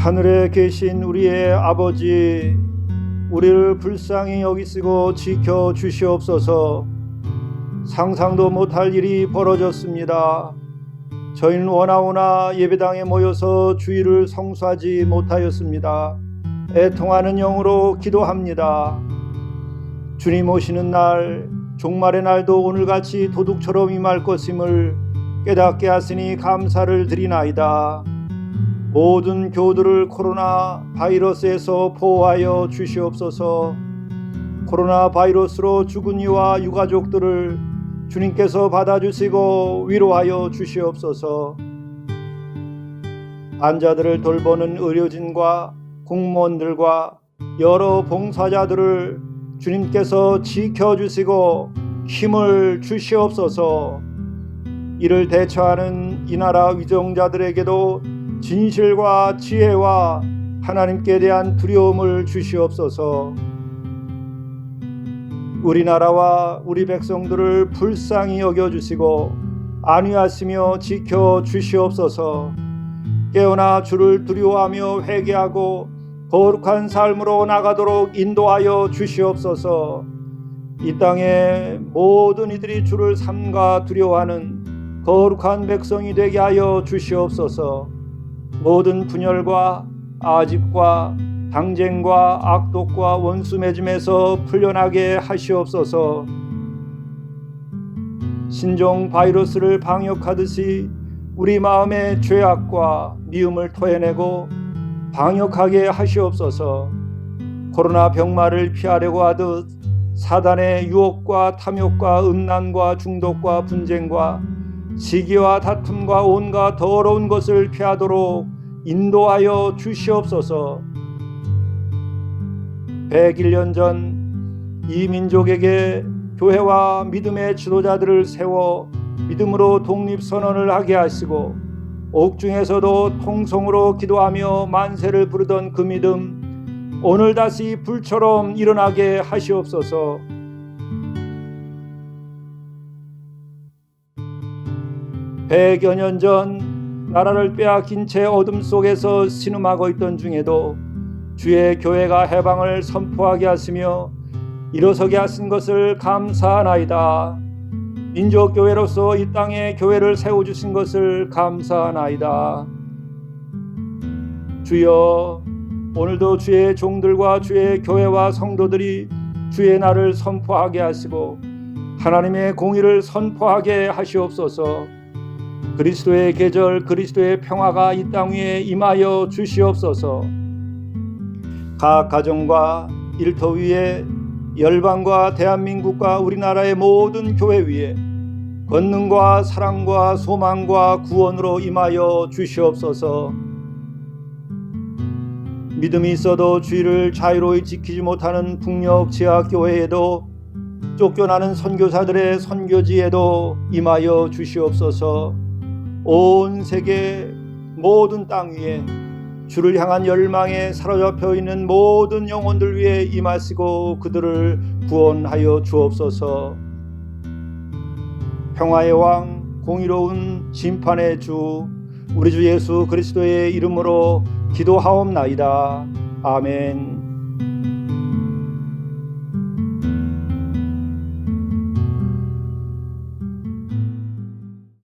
하늘에 계신 우리의 아버지, 우리를 불쌍히 여기시고 지켜 주시옵소서. 상상도 못할 일이 벌어졌습니다. 저희는 원하오나 예배당에 모여서 주의를 성수하지 못하였습니다. 애통하는 영으로 기도합니다. 주님 오시는 날, 종말의 날도 오늘같이 도둑처럼 임할 것임을 깨닫게 하시니 감사를 드리나이다. 모든 교들을 코로나 바이러스에서 보호하여 주시옵소서. 코로나 바이러스로 죽은 이와 유가족들을 주님께서 받아주시고 위로하여 주시옵소서. 환자들을 돌보는 의료진과 공무원들과 여러 봉사자들을 주님께서 지켜주시고 힘을 주시옵소서. 이를 대처하는 이 나라 위정자들에게도 진실과 지혜와 하나님께 대한 두려움을 주시옵소서. 우리나라와 우리 백성들을 불쌍히 여겨 주시고 안위하시며 지켜 주시옵소서. 깨어나 주를 두려워하며 회개하고 거룩한 삶으로 나가도록 인도하여 주시옵소서. 이 땅의 모든 이들이 주를 삼가 두려워하는 거룩한 백성이 되게 하여 주시옵소서. 모든 분열과 아집과 당쟁과 악독과 원수 맺음에서 풀려나게 하시옵소서. 신종 바이러스를 방역하듯이 우리 마음의 죄악과 미움을 토해내고 방역하게 하시옵소서. 코로나 병마를 피하려고 하듯 사단의 유혹과 탐욕과 음란과 중독과 분쟁과 시기와 다툼과 온갖 더러운 것을 피하도록 인도하여 주시옵소서. 101년 전 이 민족에게 교회와 믿음의 지도자들을 세워 믿음으로 독립 선언을 하게 하시고 옥중에서도 통성으로 기도하며 만세를 부르던 그 믿음 오늘 다시 불처럼 일어나게 하시옵소서. 백여 년 전 나라를 빼앗긴 채 어둠 속에서 신음하고 있던 중에도 주의 교회가 해방을 선포하게 하시며 일어서게 하신 것을 감사하나이다. 민족 교회로서 이 땅에 교회를 세워 주신 것을 감사하나이다. 주여 오늘도 주의 종들과 주의 교회와 성도들이 주의 날을 선포하게 하시고 하나님의 공의를 선포하게 하시옵소서. 그리스도의 계절 그리스도의 평화가 이 땅 위에 임하여 주시옵소서. 각 가정과 일터 위에 열방과 대한민국과 우리나라의 모든 교회 위에 권능과 사랑과 소망과 구원으로 임하여 주시옵소서. 믿음이 있어도 주의를 자유로이 지키지 못하는 북녘 지하 교회에도 쫓겨나는 선교사들의 선교지에도 임하여 주시옵소서. 온 세계 모든 땅 위에 주를 향한 열망에 사로잡혀 있는 모든 영혼들 위해 임하시고 그들을 구원하여 주옵소서. 평화의 왕, 공의로운 심판의 주, 우리 주 예수 그리스도의 이름으로 기도하옵나이다. 아멘.